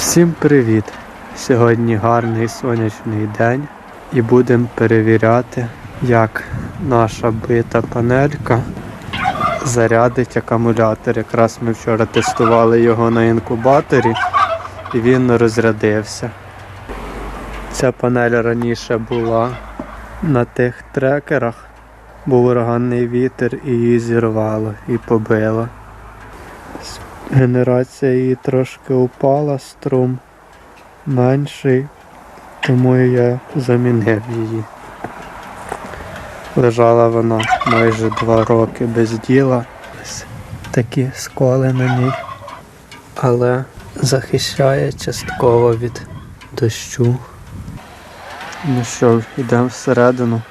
Всім привіт! Сьогодні гарний сонячний день і будемо перевіряти, як наша бита панелька зарядить акумулятор. Якраз ми вчора тестували його на інкубаторі і він розрядився. Ця панель раніше була на тих трекерах, був ураганний вітер і її зірвало і побило. Генерація її трошки упала, струм менший, тому я замінив її. Лежала вона майже два роки без діла. Такі сколи на ній. Але захищає частково від дощу. Ну що, йдемо всередину,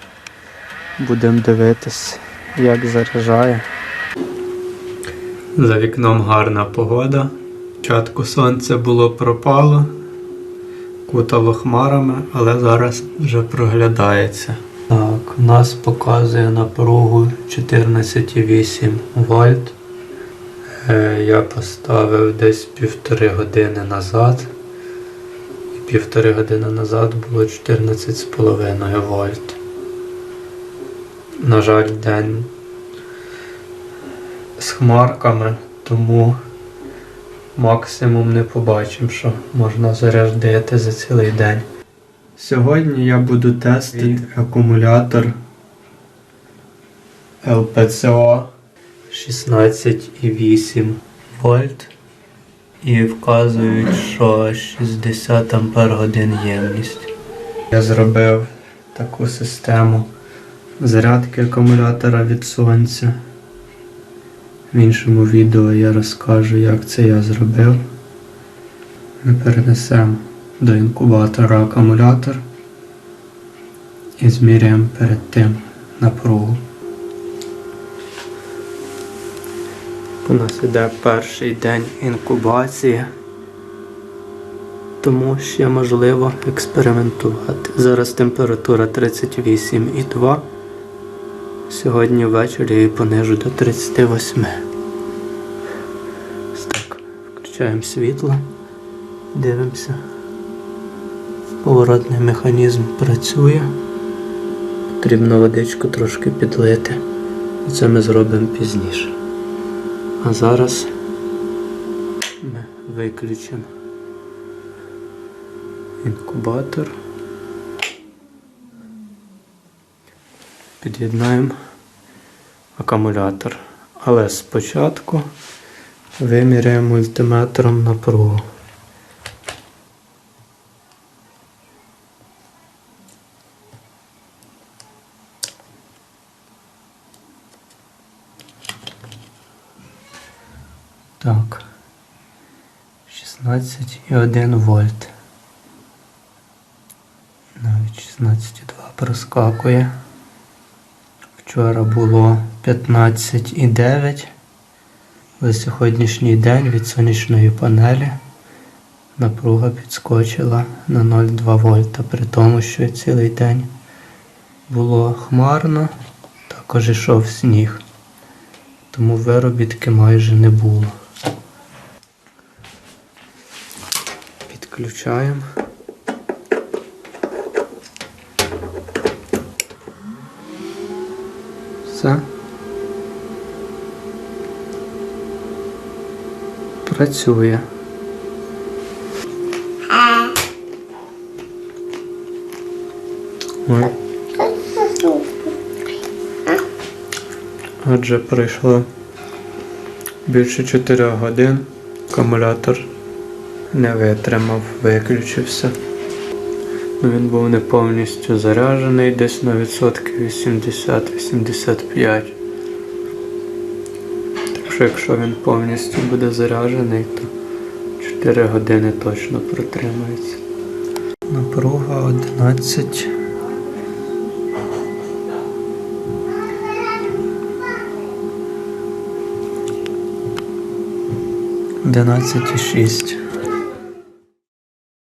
будемо дивитись, як заряджає. За вікном гарна погода. Спочатку сонце було пропало, кутало хмарами, але зараз вже проглядається. Так, у нас показує напругу 14,8 вольт. Е, Я поставив десь півтори години назад. І півтори години назад було 14,5 вольт. На жаль, день з хмарками, тому максимум не побачимо, що можна зарядити за цілий день. Сьогодні я буду тестити акумулятор LPCO 16,8 вольт і вказують, що 60 ампер годин ємність. Я зробив таку систему зарядки акумулятора від сонця. В іншому відео я розкажу, як це я зробив. Ми перенесемо до інкубатора акумулятор і зміряємо перед тим напругу. У нас іде перший день інкубації, тому ще можливо експериментувати. Зараз температура 38,2. Сьогодні ввечері її понижу до 38. Ось так. Включаємо світло. Дивимося. Поворотний механізм працює. Потрібно водичку трошки підлити. Це ми зробимо пізніше. А зараз ми виключимо інкубатор. Під'єднаємо акумулятор. Але спочатку виміряємо мультиметром напругу. Так. 16,1 вольт. Навіть 16,2 проскакує. Вчора було 15,9. За сьогоднішній день від сонячної панелі напруга підскочила на 0,2 вольта, при тому, що цілий день було хмарно, також йшов сніг, тому виробітки майже не було. Підключаємо. Все. Працює. Отже, пройшло більше 4 годин. Акумулятор не витримав, виключився. Він був не повністю заряджений, десь на відсотків 80-85. Так що якщо він повністю буде заряджений, то 4 години точно протримається. Напруга 11. Одинадцять і шість.